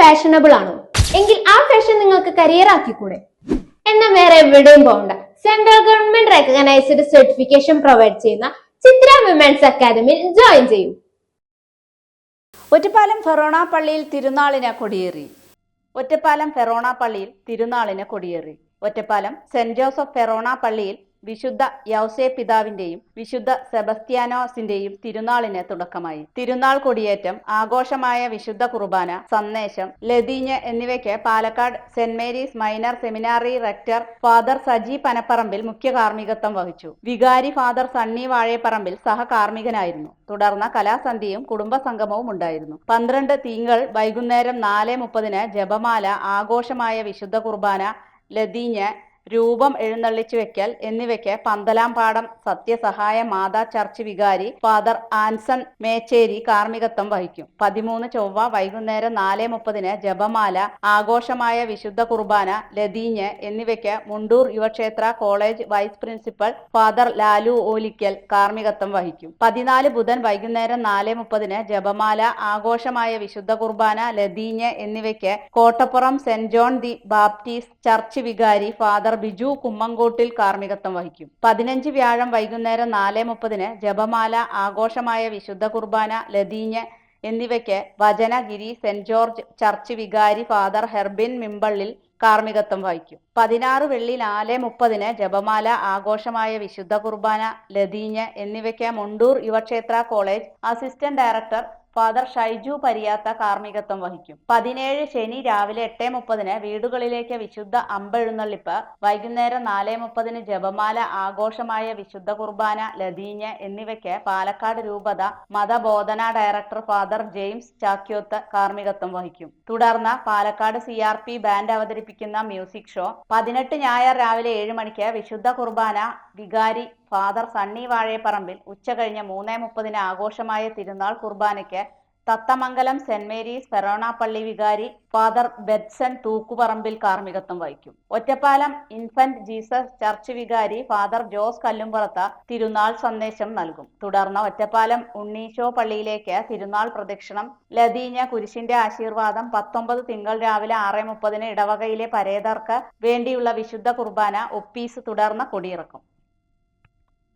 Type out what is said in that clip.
Fashionable ആണോ? എങ്കിൽ ആ ഫാഷൻ നിങ്ങൾക്ക് കരിയർ ആക്കിക്കൂടെ? എന്നാൽ വേറെ എവിടെയും പോകണ്ട. Central government recognised certification provide ചെയ്യുന്ന ചിത്ര വിമൻസ് അക്കാദമിയിൽ ജോയിൻ ചെയ്യൂ. ഒറ്റപ്പാലം ഫെറോണ പള്ളിയിൽ തിരുനാളിന് കൊടിയേറി. ഒറ്റപ്പാലം ഫെറോണ പള്ളിയിൽ തിരുനാളിന് കൊടിയേറി. ഒറ്റപ്പാലം സെന്റ് ജോസഫ് ഫെറോണ പള്ളിയിൽ വിശുദ്ധ യൗസേ പിതാവിന്റെയും വിശുദ്ധ സെബസ്ത്യാനോസിന്റെയും തിരുനാളിന് തുടക്കമായി. തിരുനാൾ കൊടിയേറ്റം ആഘോഷമായ വിശുദ്ധ കുർബാന സന്ദേശം ലതീഞ്ഞ് എന്നിവയ്ക്ക് Palakkad saint Mary's minor seminary rector father Saji Panapparambil മുഖ്യ കാർമ്മികത്വം വഹിച്ചു. വികാരി ഫാദർ സണ്ണി വാഴേപ്പറമ്പിൽ സഹകാർമ്മികനായിരുന്നു. തുടർന്ന് കലാസന്ധ്യയും കുടുംബസംഗമവും ഉണ്ടായിരുന്നു. പന്ത്രണ്ട് തിങ്കൾ വൈകുന്നേരം നാല് മുപ്പതിന് ജപമാല ആഘോഷമായ വിശുദ്ധ കുർബാന ലതീഞ്ഞ് രൂപം എഴുന്നള്ളിച്ചു വെക്കൽ എന്നിവയ്ക്ക് പന്തലാംപാടം സത്യസഹായ മാതാ ചർച്ച് വികാരി ഫാദർ ആൻസൺ മേച്ചേരി കാർമ്മികത്വം വഹിക്കും. പതിമൂന്ന് ചൊവ്വ വൈകുന്നേരം നാല് മുപ്പതിന് ജപമാല ആഘോഷമായ വിശുദ്ധ കുർബാന ലതീഞ്ഞ് എന്നിവയ്ക്ക് Mundur Yuvakshetra college vice principal father Lalu Olickal കാർമ്മികത്വം വഹിക്കും. പതിനാല് ബുധൻ വൈകുന്നേരം നാല് മുപ്പതിന് ജപമാല ആഘോഷമായ വിശുദ്ധ കുർബാന ലതീഞ്ഞ് എന്നിവയ്ക്ക് Kottapuram saint John the Baptist church വികാരി ഫാദർ ബിജു കുമ്മങ്കോട്ടിൽ കാർമ്മികത്വം വഹിക്കും. പതിനഞ്ച് വ്യാഴം വൈകുന്നേരം നാല് മുപ്പതിന് ജപമാല ആഘോഷമായ വിശുദ്ധ കുർബാന ലതീഞ്ഞ് എന്നിവയ്ക്ക് വചനഗിരി സെന്റ് ജോർജ് ചർച്ച് വികാരി ഫാദർ ഹെർബിൻ മിമ്പള്ളിൽ കാർമ്മികത്വം വഹിക്കും. പതിനാറ് വെള്ളി നാല് മുപ്പതിന് ജപമാല ആഘോഷമായ വിശുദ്ധ കുർബാന ലതീഞ്ഞ് എന്നിവയ്ക്ക് Mundur Yuvakshetra college assistant director father Shaiju Pariyatha കാർമ്മികത്വം വഹിക്കും. പതിനേഴ് ശനി രാവിലെ എട്ട് മുപ്പതിന് വീടുകളിലേക്ക് വിശുദ്ധ അമ്പെഴുന്നള്ളിപ്പ് വൈകുന്നേരം നാല് മുപ്പതിന് ജപമാല ആഘോഷമായ വിശുദ്ധ കുർബാന ലതീഞ്ഞ് എന്നിവയ്ക്ക് പാലക്കാട് രൂപത മതബോധന ഡയറക്ടർ ഫാദർ ജെയിംസ് ചാക്യോത്ത് കാർമ്മികത്വം വഹിക്കും. തുടർന്ന് Palakkad C R P band അവതരിപ്പിക്കുന്ന മ്യൂസിക് ഷോ പതിനെട്ട് ഞായർ രാവിലെ ഏഴ് മണിക്ക് വിശുദ്ധ കുർബാന വികാരി ഫാദർ സണ്ണി വാഴയപ്പറമ്പിൽ ഉച്ച കഴിഞ്ഞ് മൂന്ന് മുപ്പതിന് ആഘോഷമായ തിരുനാൾ കുർബാനയ്ക്ക് തത്തമംഗലം സെന്റ് മേരീസ് പള്ളി വികാരി ഫാദർ ബെറ്റ്സൺ തൂക്കുപറമ്പിൽ കാർമികത്വം വഹിക്കും. ഒറ്റപ്പാലം ഇൻഫന്റ് ജീസസ് ചർച്ച് വികാരി ഫാദർ ജോസ് കല്ലുംപുറത്ത് തിരുനാൾ സന്ദേശം നൽകും. തുടർന്ന് ഒറ്റപ്പാലം ഉണ്ണീശോ പള്ളിയിലേക്ക് തിരുനാൾ പ്രദക്ഷിണം ലതീഞ്ഞ കുരിശിന്റെ ആശീർവാദം പത്തൊമ്പത് തിങ്കൾ രാവിലെ ആറ് മുപ്പതിന് ഇടവകയിലെ പരേതർക്ക് വേണ്ടിയുള്ള വിശുദ്ധ കുർബാന ഒപ്പീസ് തുടർന്ന് കൊടിയിറക്കും.